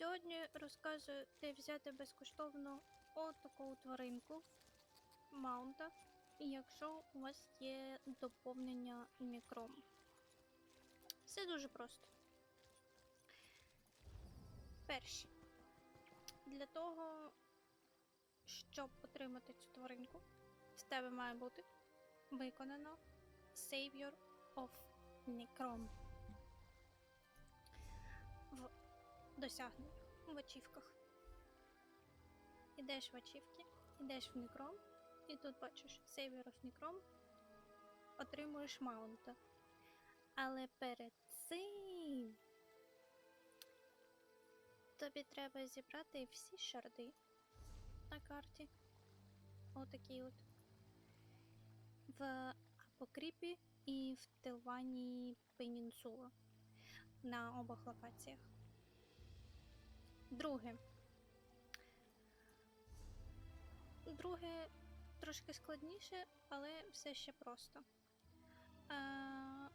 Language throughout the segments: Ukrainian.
Сьогодні розказую, де взяти безкоштовно отаку тваринку маунта, якщо у вас є доповнення мікром. Все дуже просто. Перше. Для того, щоб отримати цю тваринку, в тебе має бути виконано Savior of Necrom. Досягненнях, в ачівках. Ідеш в ачівки, ідеш в Necrom, і тут бачиш of Necrom, отримуєш маунта. Але перед цим тобі треба зібрати всі шарди на карті. Отакі от. В Апокріпі і в Телвані Пенінсула на обох локаціях. Друге. Друге трошки складніше, але все ще просто. А,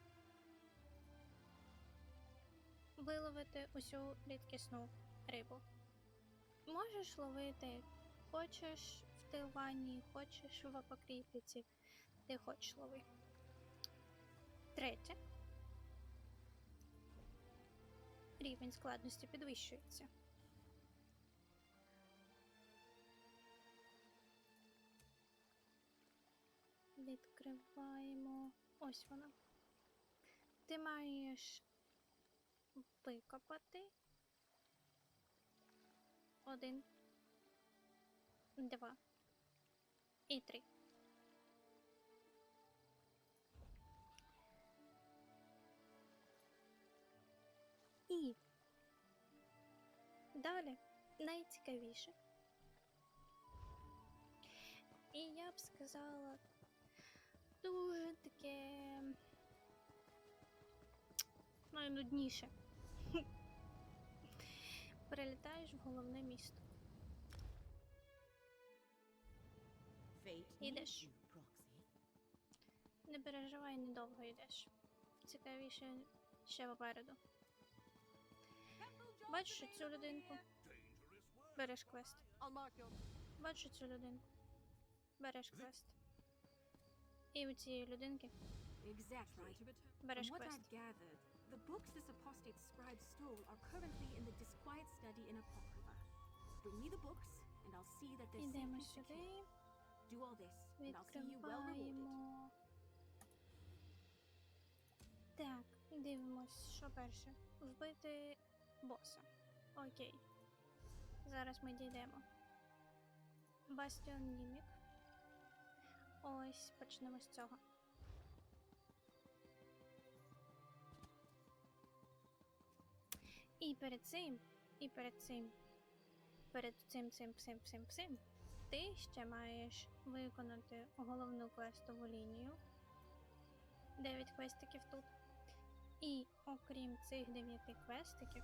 виловити усю рідкісну рибу. Можеш ловити, хочеш в Тилвані, хочеш в Апокріпіці, де хочеш лови. Третє. Рівень складності підвищується. Відкриваємо. Ось вона. Ти маєш викопати. Один, два і три. І далі найцікавіше. І я б сказала дуже таке найнудніше. Перелітаєш в головне місто. Proxy. Не переживай, недовго йдеш. Цікавіше ще попереду. Бачиш цю людинку? Береш квест. Бачиш цю людинку? Береш квест. І у цієї людинки Exactly. береш квест. The books this apostate scribe stole are currently in the disquiet study in Apocrypha. Bring me the books, and I'll see that they're Ідемо сюди. Do all this, and I'll see you well rewarded. Так, дивимось, що перше. Вбити боса. Окей. Зараз ми дійдемо. Бастіон Німік. Ось почнемо з цього. І перед цим, і перед цим, перед цим, цим, цим, цим, цим, ти ще маєш виконати головну квестову лінію. 9 квестиків тут. І окрім цих 9 квестиків.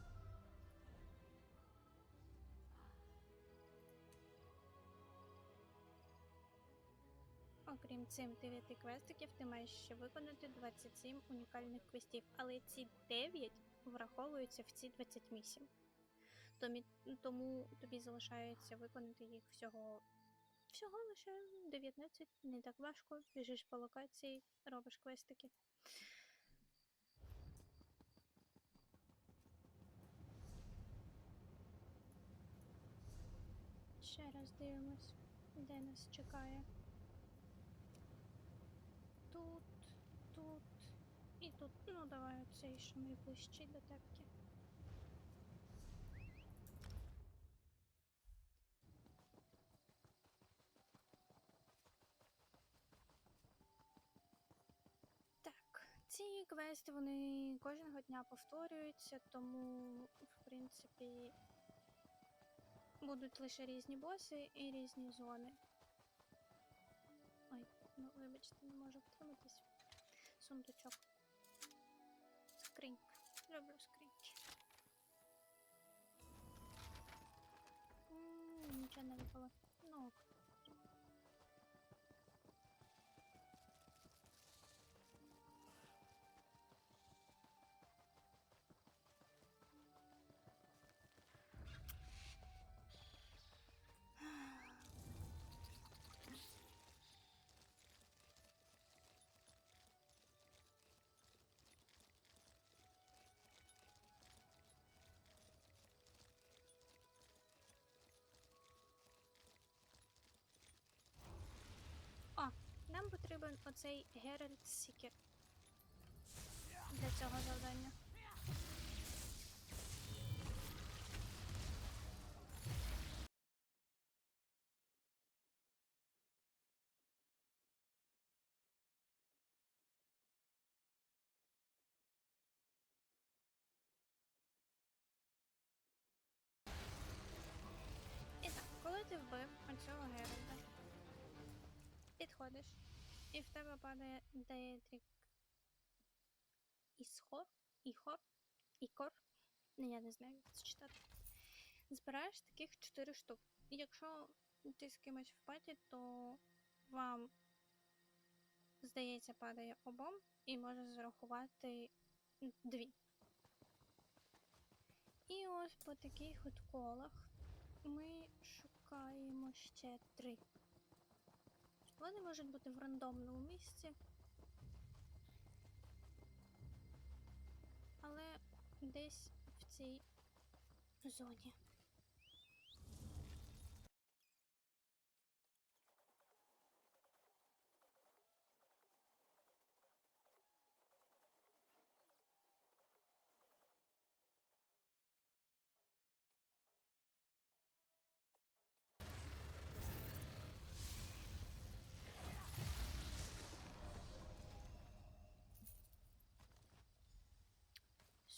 Окрім цих 9 квестиків, ти маєш ще виконати 27 унікальних квестів, але ці 9 враховуються в ці 28. Томі- Тому тобі залишається виконати їх всього Всього лише 19, не так важко. Біжиш по локації, робиш квестики. Ще раз дивимось, де нас чекає. Тут, тут і тут. Ну, давай оцей, що найближчий до тепки. Так, ці квести вони кожного дня повторюються, тому, в принципі, будуть лише різні боси і різні зони. Ой, ну вибачте, не можу втриматись. Сундучок. Creek. Roblox Creek. Hmm, dyan nagpawag. Нам потрібен оцей Геральт Сікер для цього завдання. І так, коли ти вбив оцього Геральда, підходиш, і в тебе падає Деєтрік Ісхор, Іхор, Ікор, ну я не знаю, як це читати. Збираєш таких 4 штук. І якщо ти з кимось в паті, то вам, здається, падає обом і може зарахувати дві. І ось по таких от колах ми шукаємо ще три. Вони можуть бути в рандомному місці. Але десь в цій зоні.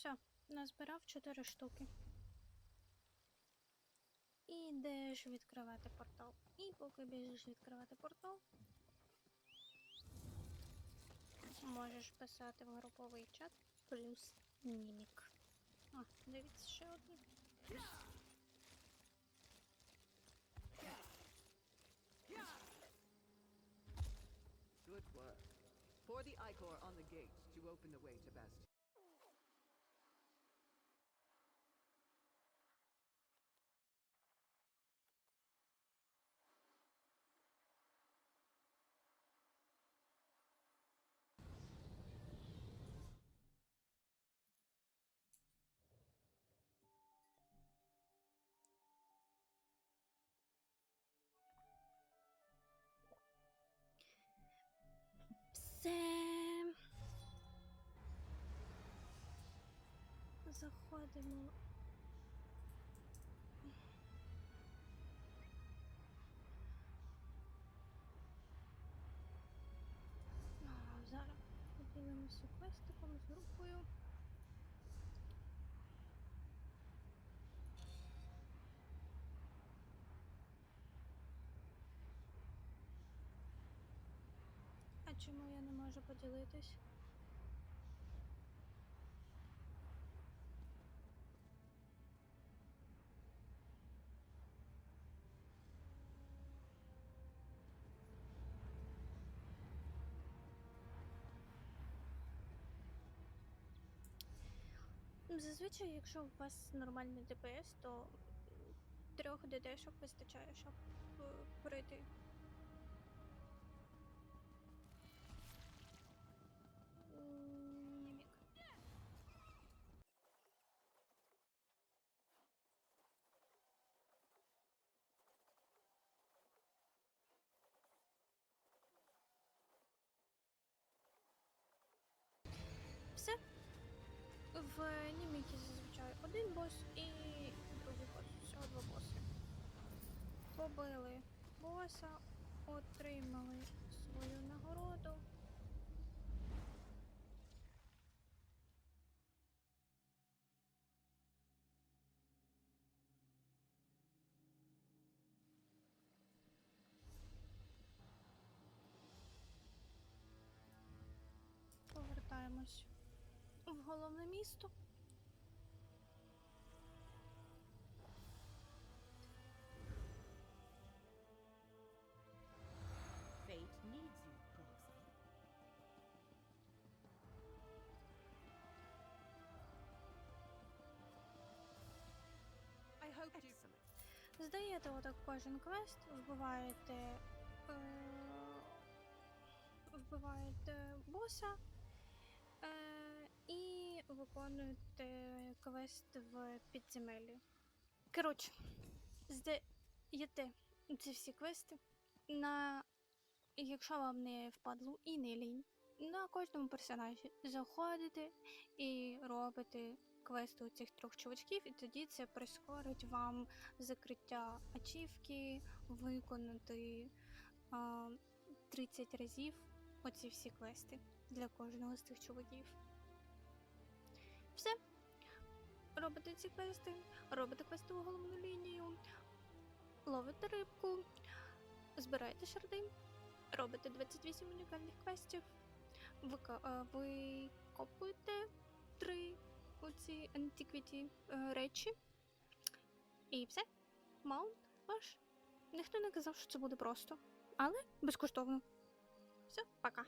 Все, назбирав 4 штуки. І йдеш відкривати портал. І поки біжиш відкривати портал, можеш писати в груповий чат плюс німік. А, дивіться ще один. Good work. Pour the Ichor on the gate to open the way to Bastion. Все. Заходимо. Ну, зараз поділимося квестиком з групою. Чому я не можу поділитись? Зазвичай, якщо у вас нормальний ДПС, то трьох ДДшок вистачає, щоб е, пройти. Один бос і другий бос. Всього два боси. Побили боса, отримали свою нагороду. Повертаємось в головне місто. Здаєте отак кожен квест, вбиваєте, е, вбиваєте боса е, і виконуєте квест в підземеллі. Коротше, здаєте ці всі квести на якщо вам не впадло і не лінь, на кожному персонажі заходите і робите квести у цих трьох чувачків, і тоді це прискорить вам закриття ачівки, виконати а, 30 разів оці всі квести для кожного з цих чуваків. Все. Робите ці квести, робите квестову головну лінію, ловите рибку, збираєте шарди, робите 28 унікальних квестів, викопуєте три оці антиквіті е, речі. І все. Маунт ваш. Ніхто не казав, що це буде просто. Але безкоштовно. Все, пока.